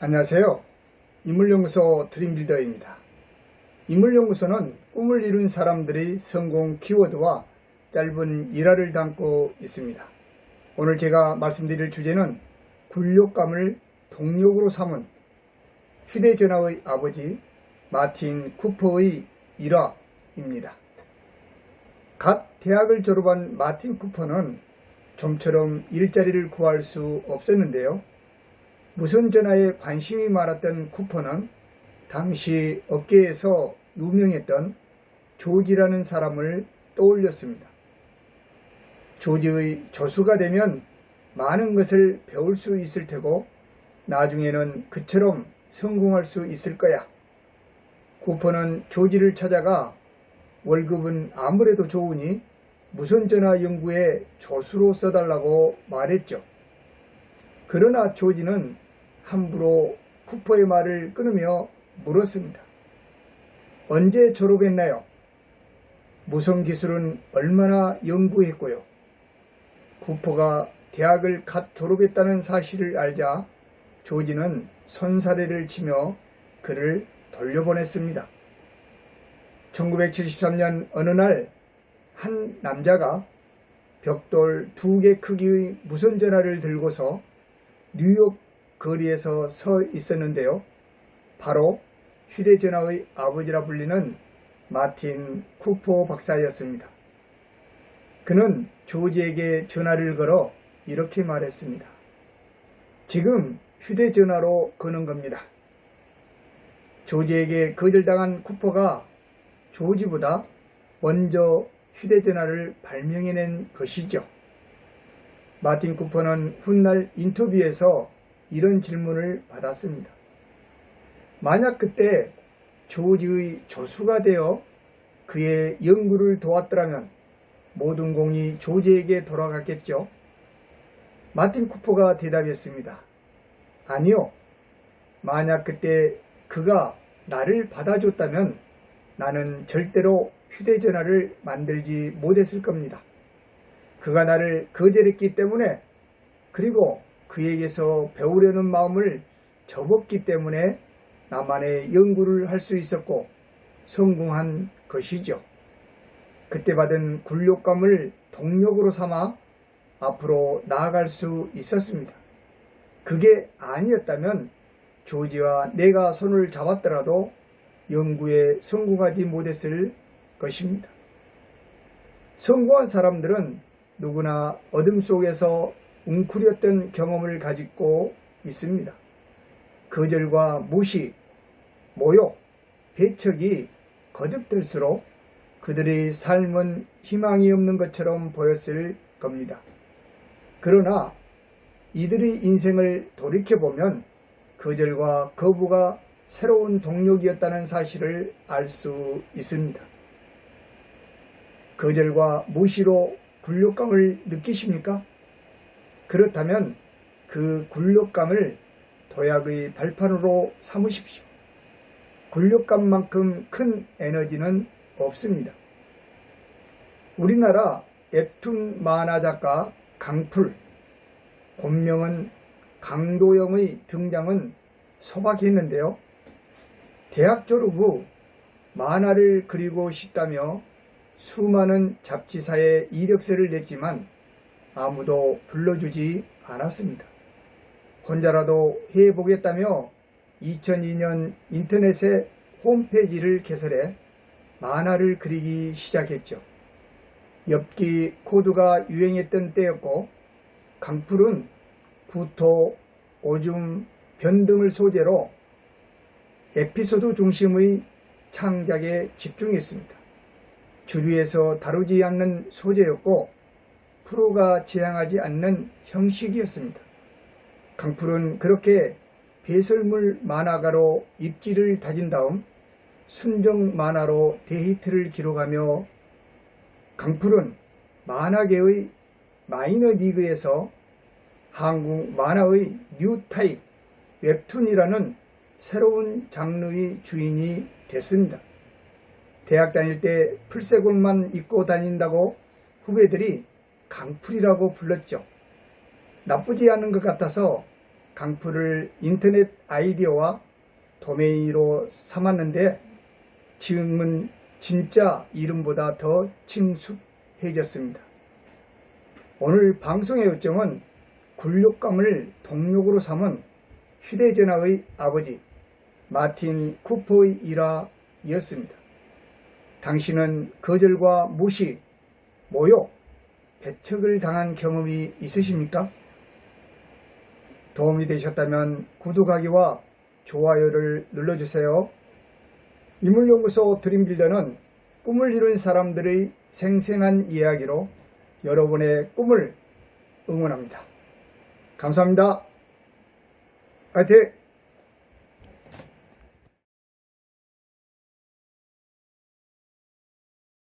안녕하세요. 인물연구소 드림빌더입니다. 인물연구소는 꿈을 이룬 사람들의 성공 키워드와 짧은 일화를 담고 있습니다. 오늘 제가 말씀드릴 주제는 굴욕감을 동력으로 삼은 휴대전화의 아버지 마틴 쿠퍼의 일화입니다. 갓 대학을 졸업한 마틴 쿠퍼는 좀처럼 일자리를 구할 수 없었는데요. 무선 전화에 관심이 많았던 쿠퍼는 당시 업계에서 유명했던 조지라는 사람을 떠올렸습니다. 조지의 조수가 되면 많은 것을 배울 수 있을 테고 나중에는 그처럼 성공할 수 있을 거야. 쿠퍼는 조지를 찾아가 월급은 아무래도 좋으니 무선전화 연구에 조수로 써달라고 말했죠. 그러나 조지는 함부로 쿠퍼의 말을 끊으며 물었습니다. 언제 졸업했나요? 무선 기술은 얼마나 연구했고요. 쿠퍼가 대학을 갓 졸업했다는 사실을 알자 조지는 손사래를 치며 그를 돌려보냈습니다. 1973년 어느 날 한 남자가 벽돌 두 개 크기의 무선 전화를 들고서 뉴욕 거리에서 서 있었는데요. 바로 휴대전화의 아버지라 불리는 마틴 쿠퍼 박사였습니다. 그는 조지에게 전화를 걸어 이렇게 말했습니다. 지금 휴대전화로 거는 겁니다. 조지에게 거절당한 쿠퍼가 조지보다 먼저 휴대전화를 발명해낸 것이죠. 마틴 쿠퍼는 훗날 인터뷰에서 이런 질문을 받았습니다. 만약 그때 조지의 조수가 되어 그의 연구를 도왔더라면 모든 공이 조지에게 돌아갔겠죠. 마틴 쿠퍼가 대답했습니다. 아니요. 만약 그때 그가 나를 받아줬다면 나는 절대로 휴대전화를 만들지 못했을 겁니다. 그가 나를 거절했기 때문에 그리고 그에게서 배우려는 마음을 접었기 때문에 나만의 연구를 할 수 있었고 성공한 것이죠. 그때 받은 굴욕감을 동력으로 삼아 앞으로 나아갈 수 있었습니다. 그게 아니었다면 조지와 내가 손을 잡았더라도 연구에 성공하지 못했을 것입니다. 성공한 사람들은 누구나 어둠 속에서 웅크렸던 경험을 가지고 있습니다. 거절과 무시, 모욕, 배척이 거듭될수록 그들의 삶은 희망이 없는 것처럼 보였을 겁니다. 그러나 이들의 인생을 돌이켜보면 거절과 거부가 새로운 동력이었다는 사실을 알 수 있습니다. 거절과 무시로 굴욕감을 느끼십니까? 그렇다면 그 굴욕감을 도약의 발판으로 삼으십시오. 굴욕감만큼 큰 에너지는 없습니다. 우리나라 웹툰 만화 작가 강풀, 본명은 강도영의 등장은 소박했는데요. 대학 졸업 후 만화를 그리고 싶다며 수많은 잡지사에 이력서를 냈지만 아무도 불러주지 않았습니다. 혼자라도 해보겠다며 2002년 인터넷에 홈페이지를 개설해 만화를 그리기 시작했죠. 엽기 코드가 유행했던 때였고 강풀은 구토, 오줌, 변 등을 소재로 에피소드 중심의 창작에 집중했습니다. 주류에서 다루지 않는 소재였고 프로가 지향하지 않는 형식이었습니다. 강풀은 그렇게 배설물 만화가로 입지를 다진 다음 순정 만화로 데이트를 기록하며 강풀은 만화계의 마이너 리그에서 한국 만화의 뉴 타입 웹툰이라는 새로운 장르의 주인이 됐습니다. 대학 다닐 때 풀색 옷만 입고 다닌다고 후배들이 강풀이라고 불렀죠. 나쁘지 않은 것 같아서 강풀을 인터넷 아이디어와 도메인으로 삼았는데 지금은 진짜 이름보다 더 친숙해졌습니다. 오늘 방송의 요점은 굴욕감을 동력으로 삼은 휴대전화의 아버지 마틴 쿠퍼의 일화이었습니다. 당신은 거절과 무시, 모욕, 배척을 당한 경험이 있으십니까? 도움이 되셨다면 구독하기와 좋아요를 눌러주세요. 이물연구소 드림빌더는 꿈을 이룬 사람들의 생생한 이야기로 여러분의 꿈을 응원합니다. 감사합니다. 화이팅!